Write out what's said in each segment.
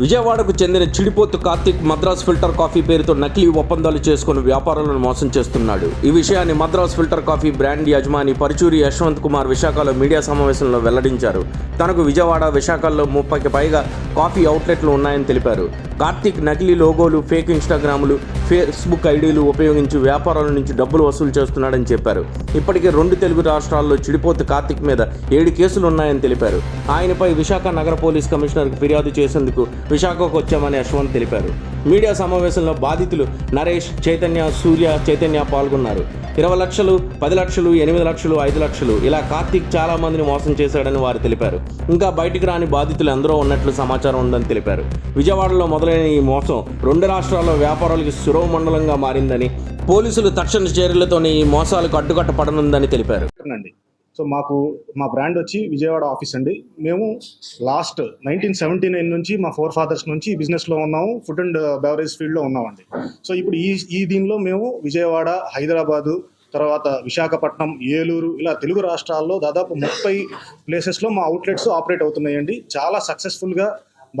విజయవాడకు చెందిన Chidipothu Karthik Madras filter coffee పేరుతో నకిలీ ఒప్పందాలు చేసుకుని వ్యాపారులను మోసం చేస్తున్నాడు. ఈ విషయాన్ని మద్రాస్ ఫిల్టర్ కాఫీ బ్రాండ్ యజమాని పరుచూరి యశ్వంత్ కుమార్ విశాఖలో మీడియా సమావేశంలో వెల్లడించారు. తనకు విజయవాడ విశాఖల్లో ముప్పైకి పైగా కాఫీ అవుట్లెట్లు ఉన్నాయని తెలిపారు. కార్తిక్ నకిలీ లోగోలు ఫేక్ ఇన్స్టాగ్రాములు ఫేస్బుక్ ఐడీలు ఉపయోగించి వ్యాపారాల నుంచి డబ్బులు వసూలు చేస్తున్నాడని చెప్పారు. ఇప్పటికే రెండు తెలుగు రాష్ట్రాల్లో చిడిపోతు కార్తిక్ మీద ఏడు కేసులు ఉన్నాయని తెలిపారు. ఆయనపై విశాఖ నగర పోలీస్ కమిషనర్కు ఫిర్యాదు చేసేందుకు విశాఖకు వచ్చామని యశ్వంత్ తెలిపారు. మీడియా సమావేశంలో బాధితులు నరేష్ చైతన్య సూర్య చైతన్య పాల్గొన్నారు. ఇరవై లక్షలు పది లక్షలు ఎనిమిది లక్షలు ఐదు లక్షలు ఇలా కార్తీక్ చాలా మందిని మోసం చేశాడని వారు తెలిపారు. ఇంకా బయటికి రాని బాధితులు ఎందరో ఉన్నట్లు సమాచారం ఉందని తెలిపారు. విజయవాడలో మొదలు మొదలైన ఈ మోసం. రెండు రాష్ట్రాల్లో వ్యాపారాలకు సురవ మండలంగా మారిందని పోలీసులు తక్షణ చర్యలతోనే ఈ మోసాలకు అడ్డుకట్టపడనుందని తెలిపారు. అండి. సో మాకు మా బ్రాండ్ వచ్చి విజయవాడ ఆఫీస్ అండి. మేము లాస్ట్ నైన్టీన్ సెవెంటీ నైన్ నుంచి మా ఫోర్ ఫాదర్స్ నుంచి బిజినెస్లో ఉన్నాము ఫుడ్ అండ్ బెవరేజ్ ఫీల్డ్లో ఉన్నామండి. సో ఇప్పుడు ఈ ఈ దీనిలో మేము విజయవాడ హైదరాబాదు తర్వాత విశాఖపట్నం ఏలూరు ఇలా తెలుగు రాష్ట్రాల్లో దాదాపు ముప్పై ప్లేసెస్లో మా అవుట్లెట్స్ ఆపరేట్ అవుతున్నాయండి. చాలా సక్సెస్ఫుల్గా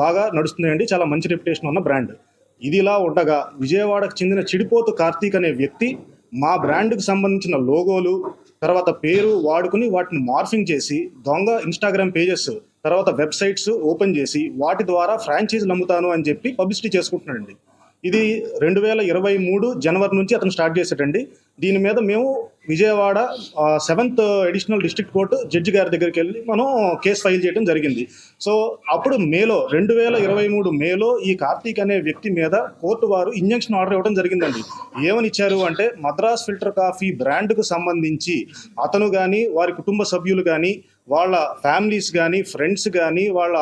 బాగా నడుస్తున్నాయండి. చాలా మంచి రెప్యుటేషన్ ఉన్న బ్రాండ్ ఇది ఇలా ఉండగా విజయవాడకు చెందిన చిడిపోతు కార్తీక్ అనే వ్యక్తి మా బ్రాండ్కు సంబంధించిన లోగోలు తర్వాత పేరు వాడుకుని వాటిని మార్ఫింగ్ చేసి దొంగ ఇన్స్టాగ్రామ్ పేజెస్ తర్వాత వెబ్సైట్స్ ఓపెన్ చేసి వాటి ద్వారా ఫ్రాంచైజీలు అమ్ముతాను అని చెప్పి పబ్లిసిటీ చేసుకుంటున్నాడండి. ఇది రెండు వేల ఇరవై మూడు జనవరి నుంచి అతను స్టార్ట్ చేశాడండి దీని మీద మేము Vijayawada seventh additional district court judge గారి దగ్గరికి వెళ్ళి మనం కేసు ఫైల్ చేయడం జరిగింది. సో అప్పుడు మేలో రెండు వేల ఇరవై మూడు మేలో ఈ కార్తీక్ అనే వ్యక్తి మీద కోర్టు వారు ఇంజంక్షన్ ఆర్డర్ ఇవ్వడం జరిగిందండి. ఏమని ఇచ్చారు అంటే మద్రాస్ ఫిల్టర్ కాఫీ బ్రాండ్కు సంబంధించి అతను కానీ వారి కుటుంబ సభ్యులు కానీ వాళ్ళ ఫ్యామిలీస్ కానీ ఫ్రెండ్స్ కానీ వాళ్ళ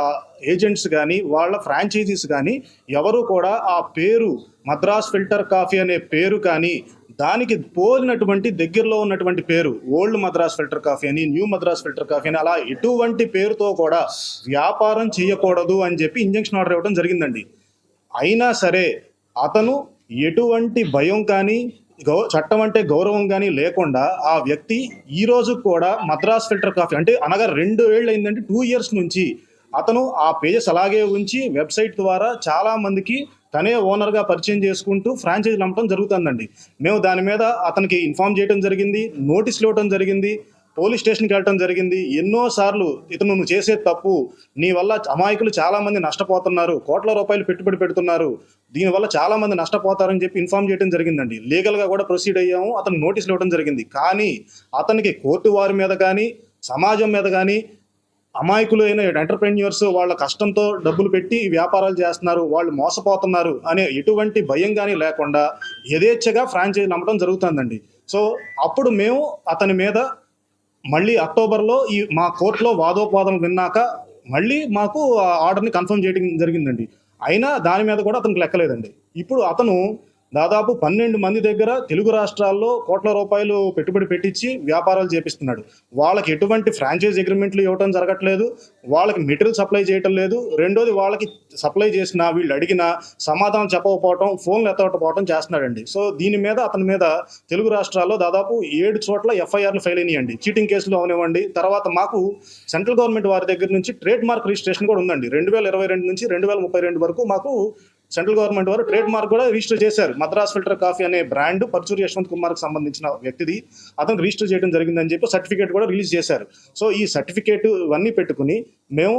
ఏజెంట్స్ కానీ వాళ్ళ ఫ్రాంచైజీస్ కానీ ఎవరు కూడా ఆ పేరు మద్రాస్ ఫిల్టర్ కాఫీ అనే పేరు కానీ దానికి పోలినటువంటి దగ్గరలో ఉన్నటువంటి పేరు ఓల్డ్ మద్రాస్ ఫిల్టర్ కాఫీ అని న్యూ మద్రాస్ ఫిల్టర్ కాఫీ అని అలా ఎటువంటి పేరుతో కూడా వ్యాపారం చేయకూడదు అని చెప్పి ఇంజక్షన్ ఆర్డర్ ఇవ్వడం జరిగిందండి. అయినా సరే అతను ఎటువంటి భయం కానీ గౌ చట్టం అంటే గౌరవం కానీ లేకుండా ఆ వ్యక్తి ఈ రోజు కూడా మద్రాస్ ఫిల్టర్ కాఫీ అంటే అనగా రెండు ఏళ్ళు అయిందంటే టూ ఇయర్స్ నుంచి అతను ఆ పేజెస్ అలాగే ఉంచి వెబ్సైట్ ద్వారా చాలా మందికి తనే ఓనర్గా పరిచయం చేసుకుంటూ ఫ్రాంచైజీలు అమ్మటం జరుగుతుందండి. మేము దాని మీద అతనికి ఇన్ఫామ్ చేయడం జరిగింది నోటీసులు ఇవ్వడం జరిగింది పోలీస్ స్టేషన్కి వెళ్ళటం జరిగింది. ఎన్నోసార్లు ఇతను నువ్వు చేసే తప్పు నీ వల్ల అమాయకులు చాలామంది నష్టపోతున్నారు కోట్ల రూపాయలు పెట్టుబడి పెడుతున్నారు దీనివల్ల చాలామంది నష్టపోతారని చెప్పి ఇన్ఫామ్ చేయడం జరిగిందండి. లీగల్గా కూడా ప్రొసీడ్ అయ్యాము అతను నోటీసులు ఇవ్వడం జరిగింది. కానీ అతనికి కోర్టు వారి మీద కానీ సమాజం మీద కానీ అమాయకులు అయిన ఎంటర్ప్రెన్యూర్స్ వాళ్ళ కష్టంతో డబ్బులు పెట్టి వ్యాపారాలు చేస్తున్నారు వాళ్ళు మోసపోతున్నారు అనే ఎటువంటి భయం కానీ లేకుండా యథేచ్ఛగా ఫ్రాంచైజీలు అమ్మడం జరుగుతుందండి. సో అప్పుడు మేము అతని మీద మళ్ళీ అక్టోబర్లో ఈ మా కోర్టులో వాదోపవాదం విన్నాక మళ్ళీ మాకు ఆ ఆర్డర్ని కన్ఫర్మ్ చేయడం జరిగిందండి. అయినా దాని మీద కూడా అతనికి లెక్కలేదండి. ఇప్పుడు అతను దాదాపు పన్నెండు మంది దగ్గర తెలుగు రాష్ట్రాల్లో కోట్ల రూపాయలు పెట్టుబడి పెట్టించి వ్యాపారాలు చేపిస్తున్నాడు. వాళ్ళకి ఎటువంటి ఫ్రాంచైజ్ అగ్రిమెంట్లు ఇవ్వడం జరగట్లేదు. వాళ్ళకి మెటీరియల్ సప్లై చేయటం లేదు. రెండోది వాళ్ళకి సప్లై చేసిన వీళ్ళు అడిగిన సమాధానం చెప్పకపోవటం ఫోన్లు ఎత్తకపోవటం చేస్తున్నాడండి. సో దీని మీద అతని మీద తెలుగు రాష్ట్రాల్లో దాదాపు ఏడు చోట్ల ఎఫ్ఐఆర్లు ఫైల్ అయినాయండి. చీటింగ్ కేసులు అవనివ్వండి. తర్వాత మాకు సెంట్రల్ గవర్నమెంట్ వారి దగ్గర నుంచి ట్రేడ్ మార్క్ రిజిస్ట్రేషన్ కూడా ఉందండి. రెండు వేల ఇరవై రెండు నుంచి రెండు వేల ముప్పై రెండు వరకు మాకు సెంట్రల్ గవర్నమెంట్ వారు ట్రేడ్ మార్క్ కూడా రిజిస్టర్ చేశారు. మద్రాస్ ఫిల్టర్ కాఫీ అనే బ్రాండ్ పర్చూరి యశ్వంత్ కుమార్కి సంబంధించిన వ్యక్తిది. అతను రిజిస్టర్ చేయడం జరిగిందని చెప్పి సర్టిఫికేట్ కూడా రిలీజ్ చేశారు. సో ఈ సర్టిఫికేట్ ఇవన్నీ పెట్టుకుని మేము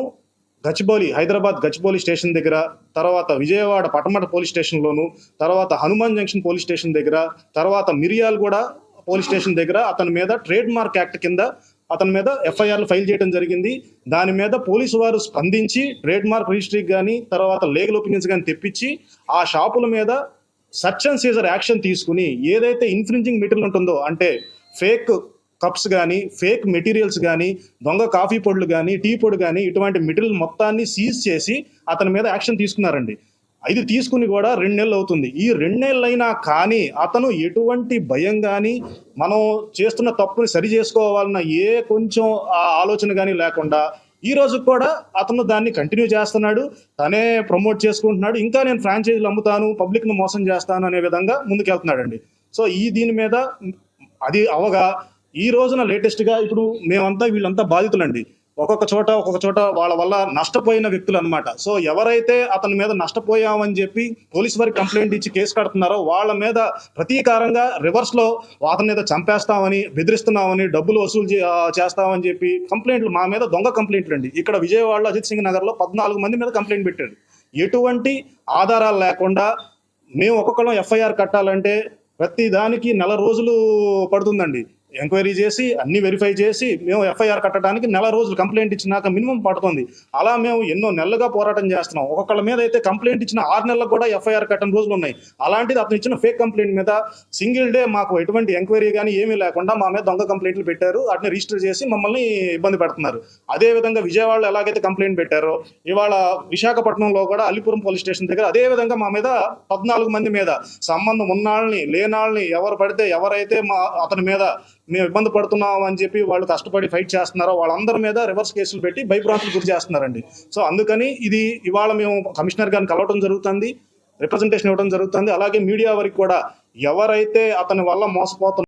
గచ్చిబౌలి హైదరాబాద్ గచ్చిబౌలి స్టేషన్ దగ్గర తర్వాత విజయవాడ పటమట పోలీస్ స్టేషన్లోను తర్వాత హనుమాన్ జంక్షన్ పోలీస్ స్టేషన్ దగ్గర తర్వాత మిరియాల్ కూడా పోలీస్ స్టేషన్ దగ్గర అతని మీద ట్రేడ్ మార్క్ యాక్ట్ కింద అతని మీద ఎఫ్ఐఆర్లు ఫైల్ చేయడం జరిగింది. దాని మీద పోలీసు వారు స్పందించి ట్రేడ్ మార్క్ రిజిస్ట్రీకి కానీ తర్వాత లీగల్ ఒపీనియన్స్ కానీ తెప్పించి ఆ షాపుల మీద సర్చ్ అండ్ సీజర్ యాక్షన్ తీసుకుని ఏదైతే ఇన్ఫ్రింజింగ్ మెటీరియల్ ఉంటుందో అంటే ఫేక్ కప్స్ కానీ ఫేక్ మెటీరియల్స్ కానీ దొంగ కాఫీ పొడులు కానీ టీ పొడి కానీ ఇటువంటి మెటీరియల్ మొత్తాన్ని సీజ్ చేసి అతని మీద యాక్షన్ తీసుకున్నారండి. ఇది తీసుకుని కూడా రెండు నెలలు అవుతుంది. ఈ రెండు నెలలైనా కానీ అతను ఎటువంటి భయం కానీ మనం చేస్తున్న తప్పుని సరి చేసుకోవాలన్న ఏ కొంచెం ఆలోచన కానీ లేకుండా ఈ రోజు కూడా అతను దాన్ని కంటిన్యూ చేస్తున్నాడు. తనే ప్రమోట్ చేసుకుంటున్నాడు. ఇంకా నేను ఫ్రాంచైజీలు అమ్ముతాను పబ్లిక్ను మోసం చేస్తాను అనే విధంగా ముందుకెళ్తున్నాడండి. సో ఈ దీని మీద అది అవగా ఈ రోజున లేటెస్ట్గా ఇప్పుడు మేమంతా వీళ్ళంతా బాధితులండి. ఒక్కొక్క చోట ఒక్కొక్క చోట వాళ్ళ వల్ల నష్టపోయిన వ్యక్తులు అనమాట సో ఎవరైతే అతని మీద నష్టపోయామని చెప్పి పోలీసు వారికి కంప్లైంట్ ఇచ్చి కేసు కడుతున్నారో వాళ్ళ మీద ప్రతీకారంగా రివర్స్లో అతని మీద చంపేస్తామని బెదిరిస్తున్నామని డబ్బులు వసూలు చే- చేస్తామని చెప్పి కంప్లైంట్లు మా మీద దొంగ కంప్లైంట్లు అండి. ఇక్కడ విజయవాడలో అజిత్ సింగ్ నగర్లో పద్నాలుగు మంది మీద కంప్లైంట్ పెట్టాడు. ఎటువంటి ఆధారాలు లేకుండా మేము ఒక్కొక్కరం ఎఫ్ఐఆర్ కట్టాలంటే ప్రతి దానికి నెల రోజులు పడుతుందండి. ఎంక్వైరీ చేసి అన్ని వెరిఫై చేసి మేము ఎఫ్ఐఆర్ కట్టడానికి నెల రోజులు కంప్లైంట్ ఇచ్చినాక మినిమం పడుతుంది. అలా మేము ఎన్నో నెలలుగా పోరాటం చేస్తున్నాం. ఒక్కొక్కళ్ళ మీద అయితే కంప్లైంట్ ఇచ్చిన ఆరు నెలలకు కూడా ఎఫ్ఐఆర్ కట్టని రోజులు ఉన్నాయి. అలాంటిది అతను ఇచ్చిన ఫేక్ కంప్లైంట్ మీద సింగిల్ డే మాకు ఎటువంటి ఎంక్వైరీ కానీ ఏమీ లేకుండా మా మీద దొంగ కంప్లైంట్లు పెట్టారు. వాటిని రిజిస్టర్ చేసి మమ్మల్ని ఇబ్బంది పెడుతున్నారు. అదే విధంగా విజయవాడలో ఎలాగైతే కంప్లైంట్ పెట్టారో ఇవాళ విశాఖపట్నంలో కూడా అల్లిపురం పోలీస్ స్టేషన్ దగ్గర అదే విధంగా మా మీద పద్నాలుగు మంది మీద సంబంధం ఉన్నాళ్ళని లేనాళ్ళని ఎవరు పడితే ఎవరైతే మా అతని మీద మేము ఇబ్బంది పడుతున్నాం అని చెప్పి వాళ్ళు కష్టపడి ఫైట్ చేస్తున్నారో వాళ్ళందరి మీద రివర్స్ కేసులు పెట్టి భయభ్రాంతులు గురి చేస్తున్నారండి. సో అందుకని ఇది ఇవాళ మేము కమిషనర్ గారిని కలవటం జరుగుతుంది రిప్రజెంటేషన్ ఇవ్వడం జరుగుతుంది. అలాగే మీడియా వరకు కూడా ఎవరైతే అతని వల్ల మోసపోతున్న